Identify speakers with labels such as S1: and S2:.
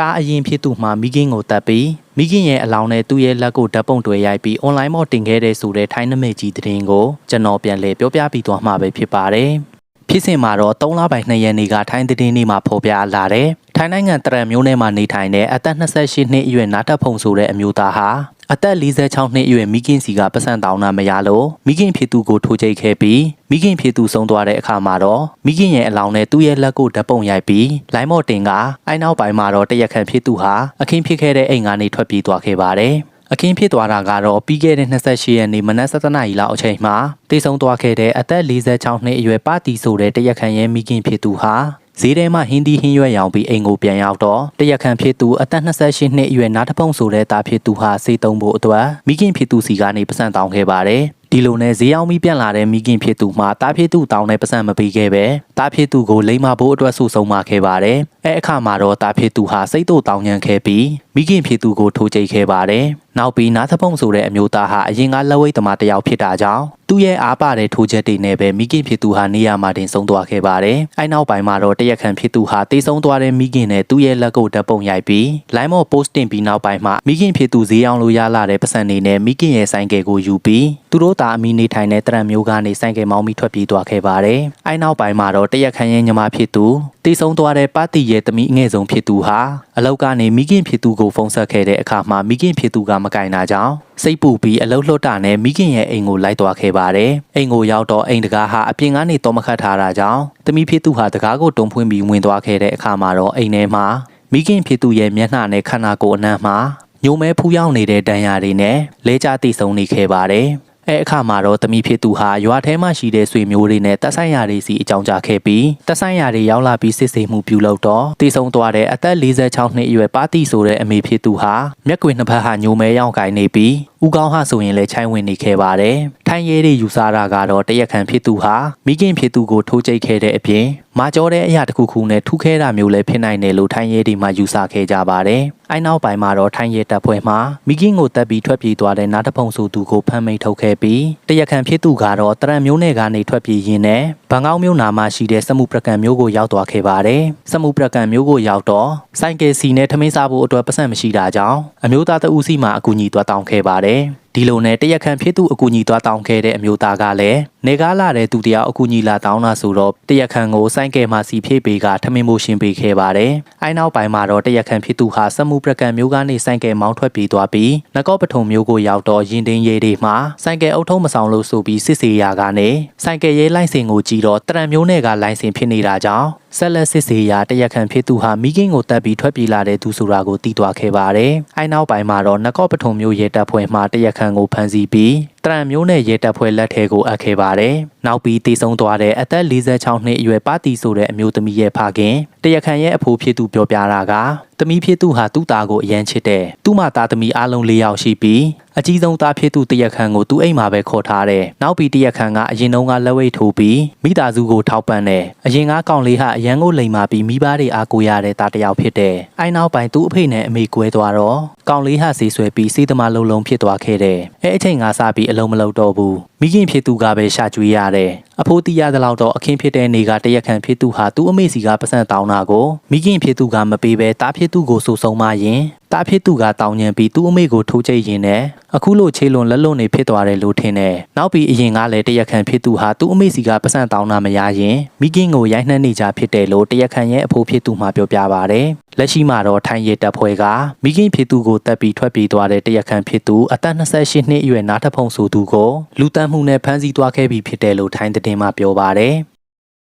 S1: တားအရင်ဖြစ်သူမှမိခင်ကိုတပ်ပြီးမိခင်ရဲ့အလောင်းနဲ့သူ့ရဲ့လက်ကိုဓာတ်ပုံတွေရိုက်ပြီး online ပေါ်တင်ခဲ့တဲ့ဆိုတဲ့ထိုင်းနမိတ်ကြီးသတင်းကိုကျွန်တော်ပြန်လည်ပြောပြပြီးသွားမှာပဲဖြစ်ပါတယ်။ဖြစ်စဉ်မှာတော့3လပိုင်း2ရက်နေ့ကထိုင်းသတင်းနေ့မှာဖော်ပြလာတယ်။ထိုင်းနိုင်ငံတရံမျိုးနယ်မှာနေထိုင်တဲ့အသက်28နှစ်အရွယ်နာတက်ဖုံဆိုတဲ့အမျိုးသားဟာ အသက်46နှစ်အရွယ်မိခင်စီကပတ်စံတောင်းတာမရလို့မိခင်ဖြစ်သူကိုထိုးချိတ်ခဲ့ပြီးမိခင်ဖြစ်သူဆုံးသွားတဲ့အခါမှာတော့မိခင်ရဲ့အလောင်းနဲ့သူ့ရဲ့လက်ကိုဓာတ်ပုံရိုက်ပြီးလိုင်းမော်တင်ကအိုင်းနောက်ပိုင်းမှာတော့တရက်ခန့်ဖြစ်သူဟာအခင်းဖြစ်ခဲ့တဲ့အိမ်ကနေထွက်ပြေးသွားခဲ့ပါတယ်။အခင်းဖြစ်သွားတာကတော့ပြီးခဲ့တဲ့28ရက်နေ့မနက်7:00နာရီလောက်အချိန်မှာတေဆုံးသွားခဲ့တဲ့အသက်46နှစ်အရွယ်ပါတီဆိုတဲ့တရက်ခန့်ရဲ့မိခင်ဖြစ်သူဟာ ဈေးထဲမှာဟင်းဒီဟင်းရွက်ရောင်ပြီးအိမ်ကိုပြန်ရောက်တော့တရက်ခန့်ဖြစ်သူအသက်28နှစ်အရွယ်နားတဖုံဆိုတဲ့သားဖြစ်သူဟာစေးတုံးဖို့အတွက်မိခင်ဖြစ်သူစီကနေပစံတောင်းခဲ့ပါတယ်ဒီလိုနဲ့ဈေးအောင်ပြီးပြန်လာတဲ့မိခင်ဖြစ်သူမှာတားဖြစ်သူတောင်းတဲ့ပတ်စံမပေးခဲ့ပဲတားဖြစ်သူကိုလိမ္မာဖို့အတွက်ဆူဆုံးมาခဲ့ပါတယ်အဲအခါမှာတော့တားဖြစ်သူဟာစိတ်တို့တောင်းညံခဲ့ပြီးမိခင်ဖြစ်သူကိုထိုးကြိတ်ခဲ့ပါတယ်နောက်ပြီးနားသဖုံဆိုတဲ့အမျိုးသားဟာအရင်ကလက်ဝိတ်သမားတစ်ယောက်ဖြစ်တာကြောင့်သူ့ရဲ့အားပါတဲ့ထိုးချက်တွေနဲ့ပဲမိခင်ဖြစ်သူဟာနေရာမှာတင်ဆုံးသွားခဲ့ပါတယ်အဲနောက်ပိုင်းမှာတော့တရက်ခန့်ဖြစ်သူဟာတေဆုံးသွားတဲ့မိခင်နဲ့သူ့ရဲ့လက်ကိုဓာတ်ပုံရိုက်ပြီး line မော့ post တင်ပြီးနောက်ပိုင်းမှာမိခင်ဖြစ်သူဈေးအောင်လို့ရလာတဲ့ပတ်စံတွေနဲ့မိခင်ရဲ့ဆိုင်ကယ်ကိုယူပြီးသူတို့သားအမိနေထိုင်တဲ့တရံမျိုးကနေဆိုင်ကယ်မောင်းပြီးထွက်ပြေးသွားခဲ့ပါတယ်။အဲနောက်ပိုင်းမှာတော့တရက်ခန့်ရဲ့ညီမဖြစ်သူတည်ဆုံးသွားတဲ့ပါတီရဲ့တမိအငယ်ဆုံးဖြစ်သူဟာအလောက်ကနေမိခင်ဖြစ်သူကိုဖုန်းဆက်ခဲ့တဲ့အခါမှာမိခင်ဖြစ်သူကမကင်တာကြောင့်စိတ်ပူပြီးအလုတ်လွတ်တာနဲ့မိခင်ရဲ့အိမ်ကိုလိုက်သွားခဲ့ပါတယ်။အိမ်ကိုရောက်တော့အိမ်တကားဟာအပြင်ကနေတော့မခတ်ထားတာကြောင့်တမိဖြစ်သူဟာတကားကိုတုံဖွင့်ပြီးဝင်သွားခဲ့တဲ့အခါမှာတော့အိမ်ထဲမှာမိခင်ဖြစ်သူရဲ့မျက်နှာနဲ့ခန္ဓာကိုယ်အနှံ့မှာညိုမဲဖူးရောက်နေတဲ့ဒဏ်ရာတွေနဲ့လဲကျတိဆုံနေခဲ့ပါတယ်။ အဲအခါမှာတော့တမိဖြစ်သူဟာရွာထဲမှာရှိတဲ့ဆွေမျိုးတွေနဲ့တက်ဆိုင်ရာတွေစီအကြောင်းကြားခဲ့ပြီးတက်ဆိုင်ရာတွေရောက်လာပြီးစစ်ဆေးမှုပြုလုပ်တော့တည်ဆုံသွားတဲ့အသက်46နှစ်အရွယ်ပါတီဆိုတဲ့အမေဖြစ်သူဟာမျက်ကွယ်နှစ်ဖက်ဟာညိုမဲရောင်ကိုင်းနေပြီးဦးကောင်းဟာဆိုရင်လည်းချိုင်းဝင်နေခဲ့ပါတယ်။ထိုင်းရဲတွေယူဆတာကတော့တရက်ခံဖြစ်သူဟာမိခင်ဖြစ်သူကိုထိုးကျိတ်ခဲ့တဲ့အပြင်မာကျောတဲ့အရာတစ်ခုခုနဲ့ထုခဲတာမျိုးလည်းဖြစ်နိုင်တယ်လို့ထိုင်းရဲတွေမှယူဆခဲ့ကြပါတယ်။အဲနောက်ပိုင်းမှာတော့ထိုင်းရဲတပ်ဖွဲ့မှမိခင်ကိုတပ်ပြီးထွက်ပြေးသွားတဲ့နားတဖုံဆိုသူကိုဖမ်းမိန်ထုတ်ခဲ့ပြီးတရက်ခံဖြစ်သူကတော့တရံမျိုးနယ်ကနေထွက်ပြေးရင်းနဲ့ဘန်ကောက်မြို့နာမှာရှိတဲ့စမှုပရကန်မျိုးကိုရောက်သွားခဲ့ပါတယ်။စမှုပရကန်မျိုးကိုရောက်တော့စိုင်ကယ်စီနဲ့ထမင်းစားဖို့အတွက်ပတ်စံမရှိတာကြောင့်အမျိုးသားတဦးစီမှအကူအညီသွားတောင်းခဲ့ပါတယ်။ Okay. ဒီလိုနဲ့တရက်ခန့်ဖြစ်သူအကူအညီသွားတောင်းခဲ့တဲ့အမျိုးသားကလည်းနေကားလာတဲ့သူတယောက်အကူအညီလာတောင်းတာဆိုတော့တရက်ခန့်ကိုစိုင်းကဲမှာစီဖြည့်ပေးကထမင်းမိုးရှင်းပေးခဲ့ပါတယ်။အဲနောက်ပိုင်းမှာတော့တရက်ခန့်ဖြစ်သူဟာစက်မှုပရကန်မျိုးကနေစိုင်းကဲမောင်းထွက်ပြေးသွားပြီးနကော့ပထုံမျိုးကိုရောက်တော့ရင်တင်ရေးတွေမှာစိုင်းကဲအုပ်ထုံးမဆောင်လို့ဆိုပြီးစစ်စေးရာကနေစိုင်းကဲရဲလိုင်းစင်ကိုကြည့်တော့တရံမျိုးနယ်ကလိုင်းစင်ဖြစ်နေတာကြောင့်ဆက်လက်စစ်ဆေးရာတရက်ခန့်ဖြစ်သူဟာမိခင်ကိုတပ်ပြီးထွက်ပြေးလာတဲ့သူဆိုတာကိုသိသွားခဲ့ပါတယ်။အဲနောက်ပိုင်းမှာတော့နကော့ပထုံမျိုးရဲတပ်ဖွဲ့မှတရက်ခန့်ကိုဖမ်းဆီးပြီး တရံမျိုးနဲ့ရဲတပ်ဖွဲ့လက်ထဲကိုအပ်ခဲ့ပါတယ်။နောက်ပြီးတည်ဆုံသွားတဲ့အသက်46နှစ်အရွယ်ပါတီဆိုတဲ့အမျိုးသမီးရဲ့ဖခင်တရက်ခန့်ရဲ့အဖိုးဖြစ်သူပြောပြတာကသမီးဖြစ်သူဟာသူ့သားကိုအရန်ချစ်တယ်။သူ့မှာသားသမီးအားလုံး၄ယောက်ရှိပြီးအကြီးဆုံးသားဖြစ်သူတရက်ခန့်ကိုသူ့အိမ်မှာပဲခေါ်ထားတယ်။နောက်ပြီးတရက်ခန့်ကအရင်တုန်းကလက်ဝိတ်ထိုးပြီးမိသားစုကိုထောက်ပံ့တယ်။အရင်ကကောင်လေးဟာအရန်ကိုလိမ်မာပြီးမိဘတွေအားကိုရတဲ့သားတစ်ယောက်ဖြစ်တယ်။အဲနောက်ပိုင်းသူ့အဖေနဲ့အမေကွဲသွားတော့ကောင်လေးဟာစီဆွဲပြီးစေးသမားလုံးလုံးဖြစ်သွားခဲ့တယ်။အဲအချိန်ကစပြီးအလုံးမလုံးတော့ဘူး။မိခင်ဖြစ်သူကပဲရှာကျွေးရတယ်။ အဖိုးတီးရသလောက်တော့အခင်းဖြစ်တဲ့နေကတရက်ခန့်ဖြစ်သူဟာသူ့အမေစီကပတ်စံတောင်းတာကိုမိခင်ဖြစ်သူကမပေးဘဲတားဖြစ်သူကိုဆူဆုံးမရင်တားဖြစ်သူကတောင်းညံပြီးသူ့အမေကိုထိုးချိတ်ရင်နဲ့အခုလိုခြေလွန်လက်လွန်နေဖြစ်သွားတယ်လို့ထင်တယ်။နောက်ပြီးအရင်ကလည်းတရက်ခန့်ဖြစ်သူဟာသူ့အမေစီကပတ်စံတောင်းတာမရရင်မိခင်ကိုရိုက်နှက်နေကြဖြစ်တယ်လို့တရက်ခန့်ရဲ့အဖိုးဖြစ်သူမှပြောပြပါဗျ။လက်ရှိမှာတော့ထိုင်းရဲတပ်ဖွဲ့ကမိခင်ဖြစ်သူကိုတပ်ပြီးထွက်ပြေးသွားတဲ့တရက်ခန့်ဖြစ်သူအသက်28နှစ်အရွယ်နားထဖုံဆိုသူကိုလူတန်းမှုနဲ့ဖမ်းဆီးသွားခဲ့ပြီဖြစ်တယ်လို့ထိုင်းသတင်းမှပြောပါဗျ။